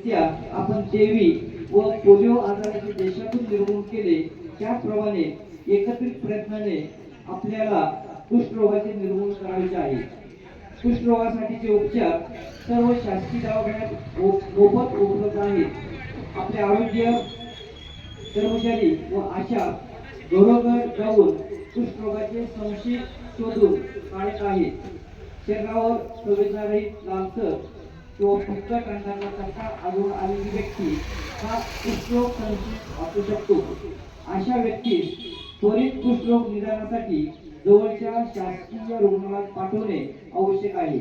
आपण देवी व पोलिओ आजाराचे देशातून निर्मूलन केले त्याप्रमाणे एकत्रित प्रयत्नाने आपल्याला कुष्ठरोगाचे निर्मूलन करायचे आहे. कुष्ठरोगासाठीचे उपचार सर्व शासकीय दवाखान्यात मोफत उपलब्ध आहेत. आपले आरोग्य कर्मचारी व आशा घरोघर जाऊन कुष्ठरोगाचे संशय शोधून काढत आहेत. शरीरावर संवेदनारहित लालसर तो पुस्तक रंगाचा आढळून आलेली व्यक्ती हा कुष्ठरोग संशयित असू शकतो. अशा व्यक्तीस त्वरित कुष्ठरोग निदानासाठी जवळच्या शासकीय रुग्णालयात पाठवणे आवश्यक आहे.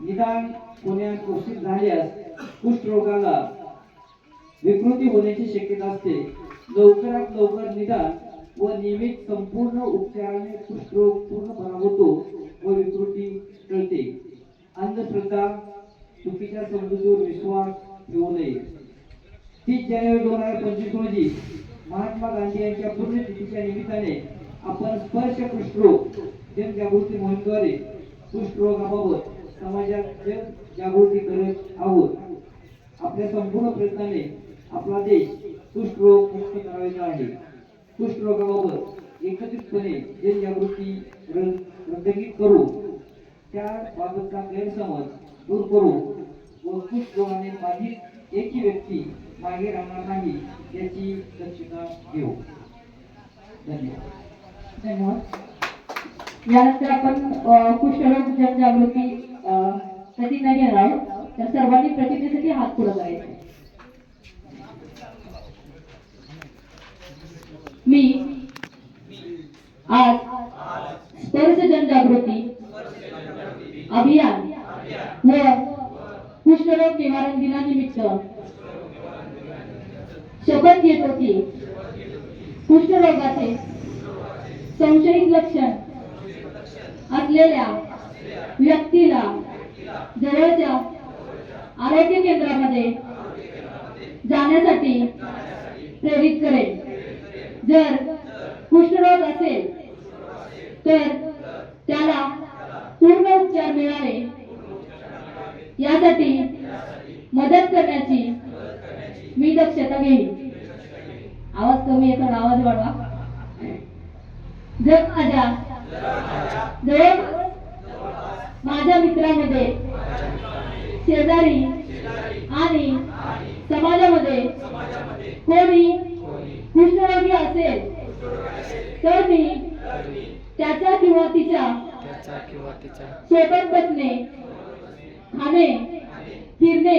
निदान होण्यास घोषित झाल्यास कुष्ठरोगाला विकृती होण्याची शक्यता असते. लवकरात लवकर निदान व नियमित संपूर्ण उपचाराने कुष्ठरोग पूर्णपणा होतो व विकृती टळते. अंधश्रद्धा चुकीच्या समजुतीवर विश्वास ठेवू नये. तीस जानेवारी दोन हजार पंचवीस रोजी महात्मा गांधी यांच्या पुण्यतिथीच्या निमित्ताने आपण स्पर्श कुष्ठरोग जनजागृती मोहिमेद्वारे कुष्ठरोगाबाबत समाजात जनजागृती करत आहोत. आपल्या संपूर्ण प्रयत्नाने आपला देश कुष्ठरोग मुक्त करायचा आहे. कुष्ठरोगाबाबत एकत्रितपणे जनजागृती र- करू. त्या बाबतचा गैरसमज दूर करू व कुष्ठरोगाने बाधित एकही व्यक्ती मागे राहणार नाही याची दक्षता घेऊ. धन्यवाद. धन्यवाद. यानंतर आपण कुष्ठरोग जनजागृती अ, प्रतिज्ञा घेणार आहोत. तर सर्वांनी प्रतिज्ञेसाठी हात पुढे करायचे मी आज स्पर्श जनजागृती अभियान व कुष्ठरोग निवारण दिनानिमित्त शपथ घेतो की कुष्ठरोगाचे संशयित लक्षण असलेल्या व्यक्तीला जवळच्या आरोग्य केंद्रामध्ये जाण्यासाठी प्रेरित करेल. जर कुष्ठरोग असेल तर त्याला पूर्ण उपचार मिळावे. यासाठी मदत करण्याची मी दक्षता घेईन. आवाज कमी येतो आवाज वाढवा. जर माझ्या जवळ माझ्या मित्रामध्ये शेजारी आणि समाजामध्ये कोणी कुष्ठरोगी असेल तर मी त्याच्या किंवा तिच्या त्याचा किंवा तिचा. सोबत बसणे खाणे फिरणे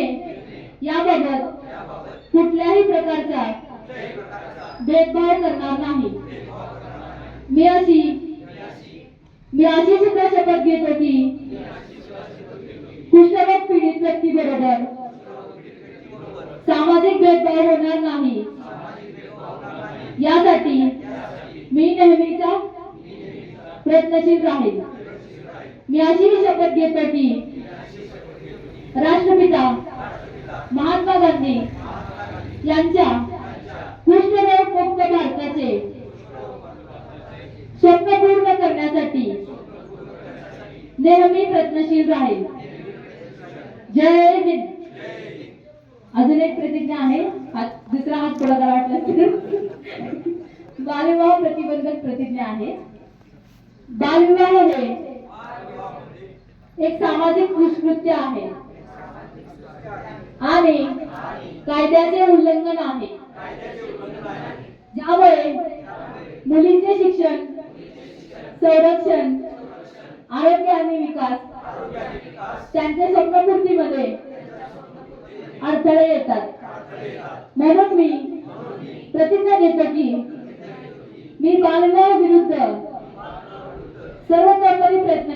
याबाबत कुठल्याही प्रकारचा भेदभाव करणार नाही. मी अशी मी अशी सुद्धा शपथ घेतो की कुष्ठरोग पीडित व्यक्ती बरोबर सामाजिक भेदभाव होणार नाही. यासाठी मी नेहमीचा प्रयत्नशील राहील. मी अशी शपथ घेतो की राष्ट्रपिता महात्मा गांधी यांच्या कृष्णदेव मुक्त भारताचे स्वप्न पूर्ण करण्यासाठी नेहमी प्रयत्नशील राहील. जय हिंद. अजून एक प्रतिज्ञा आहे. हात दुसरा हात पुढे वाटला वाटलं बालविवाह प्रतिबंधक प्रतिज्ञा आहे. बालविवाह हे एक सामाजिक दुष्कृत्य आहे. आणि कायद्याचे उल्लंघन आहे. ज्यामुळे मुलींचे शिक्षण संरक्षण आरोग्य आणि विकास त्यांच्या स्वप्नपूर्तीमध्ये अडथळे येतात. म्हणून मी प्रतिज्ञा घेतो की मी बालविवाह विरुद्ध सर्वतोपरी प्रयत्न